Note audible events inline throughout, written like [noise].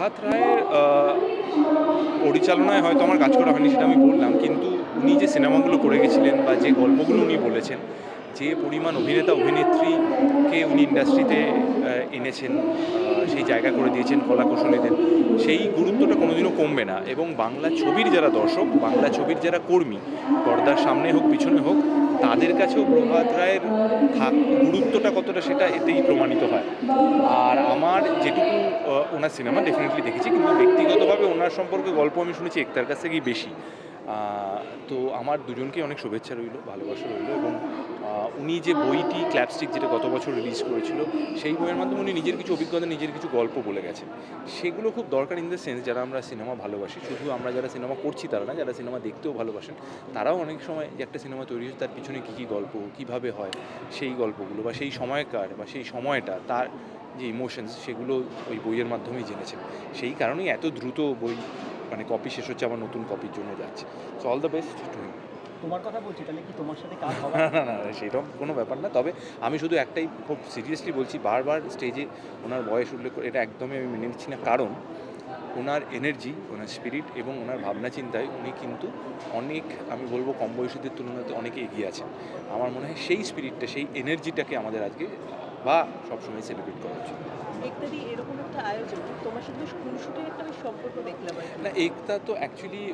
প্রভাত রায়ের পরিচালনায় হয়তো আমার কাজ করা হয়নি সেটা আমি বললাম, কিন্তু উনি যে সিনেমাগুলো করে গেছিলেন বা যে গল্পগুলো উনি বলেছেন, যে পরিমাণ অভিনেতা, অভিনেত্রীকে উনি ইন্ডাস্ট্রিতে এনেছেন সেই জায়গা করে দিয়েছেন কলা কুশলীদের, সেই গুরুত্বটা কোনোদিনও কমবে না। এবং বাংলা ছবির যারা দর্শক, বাংলা ছবির যারা কর্মী, পর্দার সামনে হোক, পিছনে হোক তাদের কাছেও প্রভাত রায়ের থাক গুরুত্বটা কতটা সেটা এতেই প্রমাণিত হয়। আর আমার যেটুকু ওনার সিনেমা ডেফিনেটলি দেখেছি, কিন্তু ব্যক্তিগতভাবে ওনার সম্পর্কে গল্প আমি শুনেছি একতার কাছ থেকেই বেশি। তো আমার দুজনকে অনেক শুভেচ্ছা রইল, ভালোবাসা রইল এবং উনি যে বইটি ক্ল্যাপস্টিক যেটা গত বছর রিলিজ করেছিল, সেই বইয়ের মাধ্যমে উনি নিজের কিছু অভিজ্ঞতা, নিজের কিছু গল্প বলে গেছেন। সেগুলো খুব দরকার ইন দ্য সেন্স যারা আমরা সিনেমা ভালোবাসি, শুধু আমরা যারা সিনেমা করছি তারা না, যারা সিনেমা দেখতেও ভালোবাসেন, তারাও অনেক সময় যে একটা সিনেমা তৈরি হচ্ছে, তার পিছনে কী কী গল্প, কীভাবে হয়, সেই গল্পগুলো বা সেই সময়কার বা সেই সময়টা, তার যে ইমোশনস সেগুলো ওই বইয়ের মাধ্যমেই জেনেছেন। সেই কারণেই এত দ্রুত বই মানে কপি শেষ হচ্ছে, আবার নতুন কপির জন্য যাচ্ছে। So all the best to him তোমার কথা বলছি, তাহলে কি তোমার সাথে কাজ হবে? [laughs] না না সেরকম কোনো ব্যাপার না। তবে আমি শুধু একটাই খুব সিরিয়াসলি বলছি, বারবার স্টেজে ওনার বয়স উল্লেখ করে, এটা একদমই আমি মেনে নিচ্ছি না। কারণ ওনার এনার্জি ওনার স্পিরিট এবং ওনার ভাবনা চিন্তায় উনি কিন্তু অনেক, আমি বলব কম বয়সীদের তুলনাতে অনেকে এগিয়ে আছেন। আমার মনে হয় সেই স্পিরিটটা সেই এনার্জিটাকে আমাদের আজকে বা সবসময় সেলিব্রেট করা উচিত এরকম একটা আয়োজন তোমার সাথে স্কুল শুটের একটা সম্পর্ক দেখলাম না একতা তো অ্যাকচুয়ালি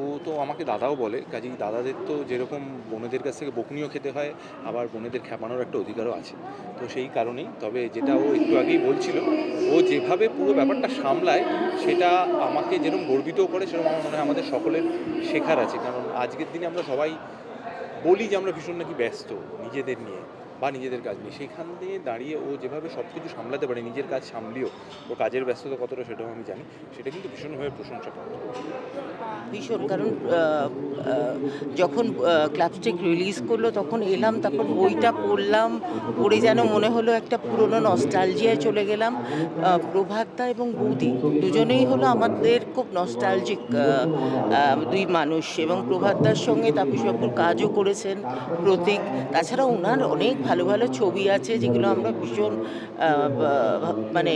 ও তো আমাকে দাদাও বলে কাজেই দাদাদের তো যেরকম বোনেদের কাছ থেকে বকুনিও খেতে হয় আবার বোনেদের খেপানোর একটা অধিকারও আছে। তো সেই কারণেই তবে যেটা ও একটু আগেই বলছিল ও যেভাবে পুরো ব্যাপারটা সামলায় সেটা আমাকে যেরকম গর্বিতও করে সেরকম আমার মনে হয় আমাদের সকলের শেখার আছে। কারণ আজকের দিনে আমরা সবাই বলি যে আমরা ভীষণ নাকি ব্যস্ত নিজেদের নিয়ে। বা নিজেদের কাজ নিয়ে সেখান দিয়ে দাঁড়িয়ে ও যেভাবে সব কিছু সামলাতে পারে, নিজের কাজ সামলিও, ও কাজের ব্যস্ততা কতটা সেটাও আমি জানি, সেটা কিন্তু ভীষণভাবে প্রশংসা পাবো ভীষণ, কারণ যখন ক্লাবস্টিক রিলিজ করল, তখন এলাম, তারপর বইটা পড়লাম, পড়ে যেন মনে হলো একটা পুরনো নস্টালজিয়ায় চলে গেলাম। প্রভাতদা এবং বৌদি দুজনেই হলো আমাদের খুব নস্টালজিক দুই মানুষ এবং প্রভাতদার সঙ্গে তাপসবাবুর কাজও করেছেন প্রতীক। তাছাড়া ওনার অনেক ভালো ভালো ছবি আছে যেগুলো আমরা ভীষণ মানে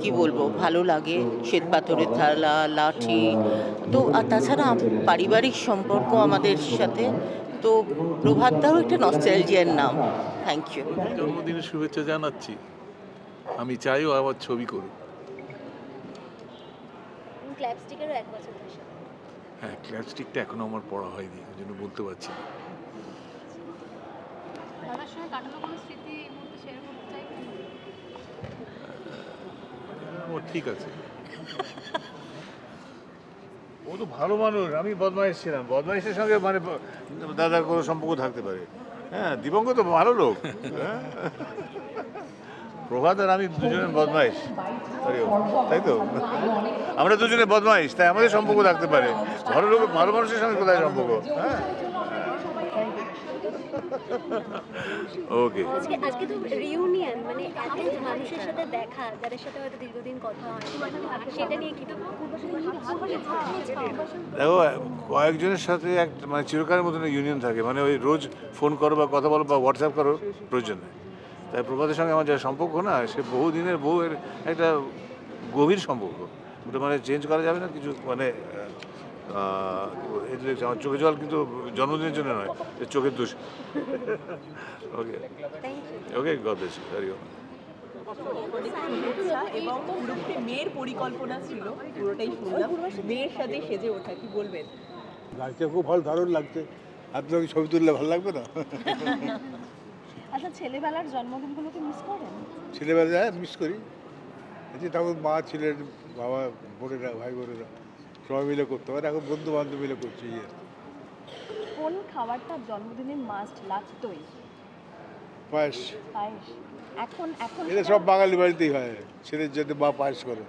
কি বলব, ভালো লাগে। শ্বেত পাথরের থালা, লাঠি, তো আর তাছাড়া পারিবারিক সম্পর্ক আমাদের সাথে তো প্রভাতটাও একটা নস্টালজিয়ার নাম। থ্যাংক ইউ জন্মদিনের শুভেচ্ছা জানাচ্ছি। আমি চাইও আবার ছবি করুক। ক্ল্যাপস্টিকেরও এক বছর হ্যাঁ ক্ল্যাপস্টিকটা এখনও আমার পড়া হয়নি ওই জন্য বলতে পারছি না। দাদার সঙ্গে কাটানো কোনো স্মৃতি এই মুহূর্তে শেয়ার করতে চাইবেন আমার ঠিক আছে ও তো ভালো মানুষ, আমি বদমাইশ ছিলাম। বদমাইশের সঙ্গে মানে দাদার কোনো সম্পর্ক থাকতে পারে। হ্যাঁ দিবঙ্গ তো ভালো লোক। হ্যাঁ। প্রভাত আর আমি দুজনে বদমাইশ। তাই তো? আমরা দুজনে বদমাইশ, তাই আমাদের সম্পর্ক থাকতে পারে। ভালো লোক, ভালো মানুষের সঙ্গে কোথায় সম্পর্ক? হ্যাঁ। ওকে আজকে আজকে তো রিউনিয়ন মানে এত মানুষের সাথে দেখা যাদের সাথে হয়তো দীর্ঘদিন কথা হয় সেটা নিয়ে কি দেখো কয়েকজনের সাথে এক মানে চিরকালের মতন ইউনিয়ন থাকে। মানে ওই রোজ ফোন করো বা কথা বলো বা হোয়াটসঅ্যাপ করো প্রয়োজন নেই। তাই প্রভাতের সঙ্গে আমার যা সম্পর্ক না সে বহু দিনের বহু একটা গভীর সম্পর্ক। ওটা মানে চেঞ্জ করা যাবে না কিছু মানে আমার চোখে জল কিন্তু জন্মদিনের জন্য নয় এ চোখের দোষ। Okay okay God bless you very ইচ্ছা এবং পুরোপুরি মেয়ের পরিকল্পনা ছিল পুরোটাই শুনলাম মেয়ের সাথে সেজে ওঠা কি বলবেন? লাগছে খুব ভালো দারুণ লাগছে। আপনাকে ছবি তুললে ভালো লাগবে না? আচ্ছা ছেলেবেলার জন্মদিনগুলোকে মিস করেন? ছেলেবেলায় মিস করি। এই যে তখন মা ছিলেন বাবা বোনেরা ভাই বোনেরা সবাই মিলে করতে পারে। এখন বন্ধু বান্ধব মিলে করছি ইয়ে কোন খাবারটা জন্মদিনে মাস্ট লাগতোই পায়েস। পায়েস। এখন এখন এটা সব বাঙালি বাড়িতেই হয় ছেলের জন্য বা পায়েস করে।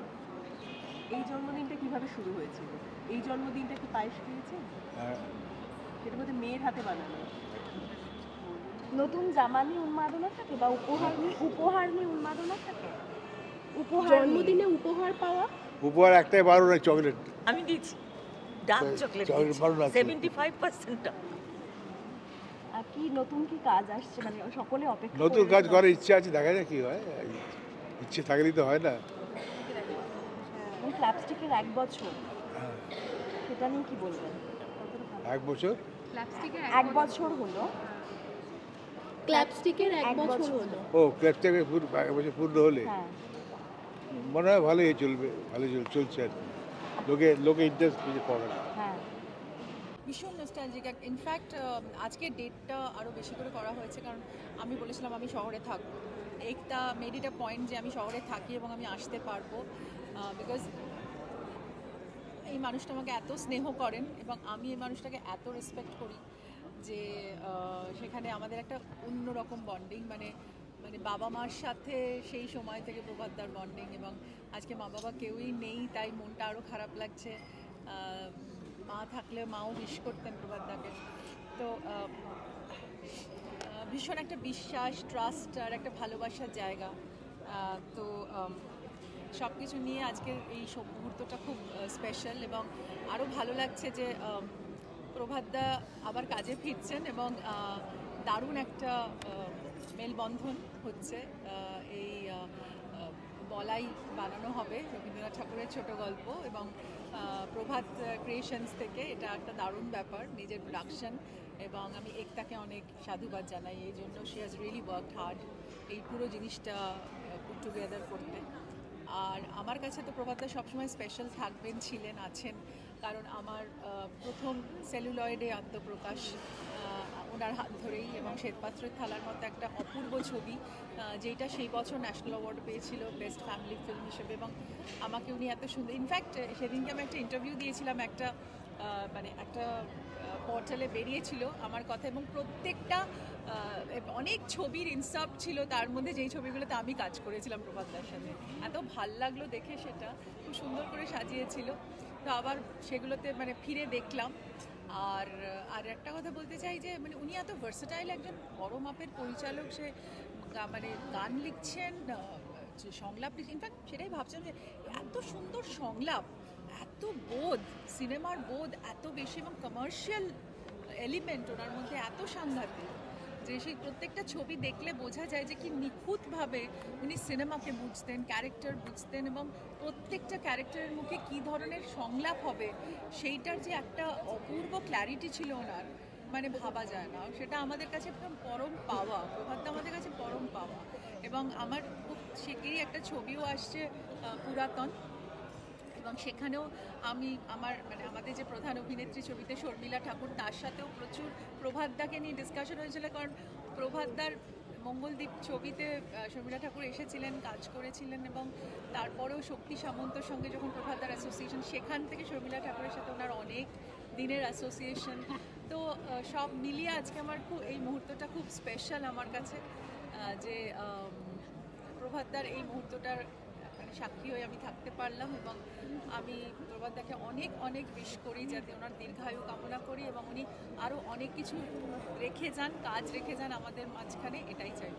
এই জন্মদিনটা কীভাবে শুরু হয়েছিল? এই জন্মদিনটা কি পায়েস খেয়েছেন হ্যাঁ, সেটা বোধহয় মেয়ের হাতে বানানো। নতুন জামা নিয়ে উন্মাদনা থাকে বা উপহার নিয়ে উপহার নিয়ে উন্মাদনা থাকে? উপহার জন্মদিনে উপহার পাওয়া উপহার একটাই বারো নয় চকলেট। আমি দিচ্ছি dark chocolate seventy five percent আর কি নতুন কি কাজ আসছে? মানে সকলে অপেক্ষা নতুন কাজ করার ইচ্ছে আছে দেখা যাক কি হয়। ইচ্ছে থাকলেই তো হয় না। ক্ল্যাপস্টিকের এক বছর। হ্যাঁ সেটা নিয়ে কি বলবেন? এক বছর? এক বছর। হলো। ক্ল্যাপস্টিকের এক এক বছর বছর। হলো। ও ক্লাবটাকে পুরো এক বছর পূর্ণ হলে? হ্যাঁ। মনে হয় ভালোই চলবে ভালো চল- চলছে আর লোকে লোকে ইন্টারেস্ট কিছু পাবে না। হ্যাঁ। ভীষণ নস্টালজিক ইনফ্যাক্ট আজকে ডেটটা আরও বেশি করে করা হয়েছে, কারণ আমি বলেছিলাম আমি শহরে থাকব। একটা মেড ইট পয়েন্ট যে আমি শহরে থাকি এবং আমি আসতে পারব বিকজ এই মানুষটা আমাকে এত স্নেহ করেন এবং আমি এই মানুষটাকে এত রেসপেক্ট করি যে সেখানে আমাদের একটা অন্যরকম বন্ডিং মানে মানে বাবা মার সাথে সেই সময় থেকে প্রভাতদার বন্ডিং এবং আজকে মা বাবা কেউই নেই, তাই মনটা আরও খারাপ লাগছে। মা থাকলে মাও উইশ করতেন প্রভাতদাকে। তো ভীষণ একটা বিশ্বাস ট্রাস্ট আর একটা ভালোবাসার জায়গা। তো সব কিছু নিয়ে আজকের এই সব মুহূর্তটা খুব স্পেশাল এবং আরও ভালো লাগছে যে প্রভাতদা আবার কাজে ফিরছেন এবং দারুণ একটা মেলবন্ধন হচ্ছে এই বলাই বানানো হবে রবীন্দ্রনাথ ঠাকুরের ছোট গল্প এবং প্রভাত ক্রিয়েশনস থেকে এটা একটা দারুণ ব্যাপার, নিজের প্রোডাকশন এবং আমি একতাকে অনেক সাধুবাদ জানাই, এই জন্য she has really work hard এই পুরো জিনিসটা পুট টুগেদার করতে। আর আমার কাছে তো প্রভাতদা সবসময় স্পেশাল থাকবেন, ছিলেন, আছেন, কারণ আমার প্রথম সেলুলয়েডে আত্মপ্রকাশ ওনার হাত ধরেই এবং শ্বেতপাত্রের থালার মতো একটা অপূর্ব ছবি যেটা সেই বছর ন্যাশনাল অ্যাওয়ার্ড পেয়েছিল বেস্ট ফ্যামিলি ফিল্ম হিসেবে এবং আমাকে উনি এত সুন্দর ইনফ্যাক্ট সেদিনকে আমি একটা ইন্টারভিউ দিয়েছিলাম একটা মানে একটা পোর্টালে বেরিয়েছিল আমার কথা এবং প্রত্যেকটা অনেক ছবির ইনসার্ট ছিল, তার মধ্যে যেই ছবিগুলোতে আমি কাজ করেছিলাম প্রভাতদার সাথে। এত ভালো লাগল দেখে সেটা, খুব সুন্দর করে সাজিয়েছিল। তো আবার সেগুলোতে মানে ফিরে দেখলাম। আর আর একটা কথা বলতে চাই যে মানে উনি এত ভার্সেটাইল একজন বড় মাপের পরিচালক সে মানে গান লিখছেন যে সংলাপ লিখছেন ইনফ্যাক্ট সেটাই ভাবছেন যে, এত সুন্দর সংলাপ, এত বোধ সিনেমার বোধ এত বেশি এবং কমার্শিয়াল এলিমেন্ট ওনার মধ্যে এত সাংঘাতিক। যে সেই প্রত্যেকটা ছবি দেখলে বোঝা যায় যে কি নিখুঁতভাবে উনি সিনেমাকে বুঝতেন, ক্যারেক্টার বুঝতেন এবং প্রত্যেকটা ক্যারেক্টারের মুখে কী ধরনের সংলাপ হবে সেইটার যে একটা অপূর্ব ক্ল্যারিটি ছিল ওনার মানে ভাবা যায় না। সেটা আমাদের কাছে একদম পরম পাওয়া প্রভাতটা আমাদের কাছে পরম পাওয়া। এবং আমার খুব শিগগিরই একটা ছবিও আসছে পুরাতন। এবং সেখানেও আমি আমার মানে আমাদের যে প্রধান অভিনেত্রী ছবিতে শর্মিলা ঠাকুর, তার সাথেও প্রচুর প্রভাতদাকে নিয়ে ডিসকাশন হয়েছিল। কারণ প্রভাতদার মঙ্গলদ্বীপ ছবিতে শর্মিলা ঠাকুর এসেছিলেন, কাজ করেছিলেন এবং তারপরেও শক্তি সামন্তর সঙ্গে যখন প্রভাতদার অ্যাসোসিয়েশন সেখান থেকে শর্মিলা ঠাকুরের সাথে ওনার অনেক দিনের অ্যাসোসিয়েশন তো সব মিলিয়ে আজকে আমার খুব, এই মুহূর্তটা খুব স্পেশাল আমার কাছে যে প্রভাতদার এই মুহূর্তটার সাক্ষী হয়ে আমি থাকতে পারলাম এবং আমি প্রভাতদাকে অনেক অনেক বিশ করি যাতে ওনার দীর্ঘায়ু কামনা করি এবং উনি আরও অনেক কিছু রেখে যান, কাজ রেখে যান আমাদের মাঝখানে, এটাই চাই।